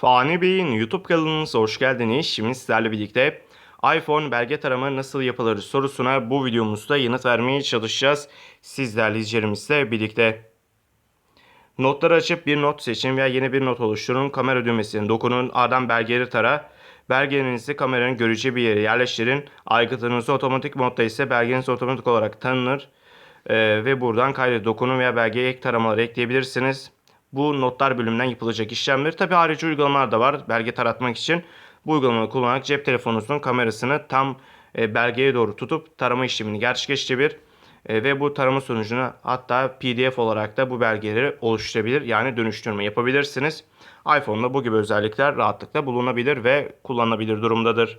Fani Bey'in YouTube kanalımıza hoş geldiniz. Şimdi sizlerle birlikte iPhone belge tarama nasıl yapılır sorusuna bu videomuzda yanıt vermeye çalışacağız. Sizlerle izleyicilerimizle birlikte. Notları açıp bir not seçin veya yeni bir not oluşturun. Kamera düğmesine dokunun. A'dan belgeleri tara. Belgelerinizi kameranın göreceği bir yere yerleştirin. Aygıtınızı otomatik modda ise belgeniz otomatik olarak tanınır. Ee, ve buradan kaydet dokunun veya belgeye ek taramaları ekleyebilirsiniz. Bu notlar bölümünden yapılacak işlemler. Tabi harici uygulamalar da var belge taratmak için. Bu uygulamayı kullanarak cep telefonunuzun kamerasını tam e, belgeye doğru tutup tarama işlemini gerçekleştirebilir. E, ve bu tarama sonucunu hatta PDF olarak da bu belgeleri oluşturabilir. Yani dönüştürme yapabilirsiniz. iPhone'da bu gibi özellikler rahatlıkla bulunabilir ve kullanılabilir durumdadır.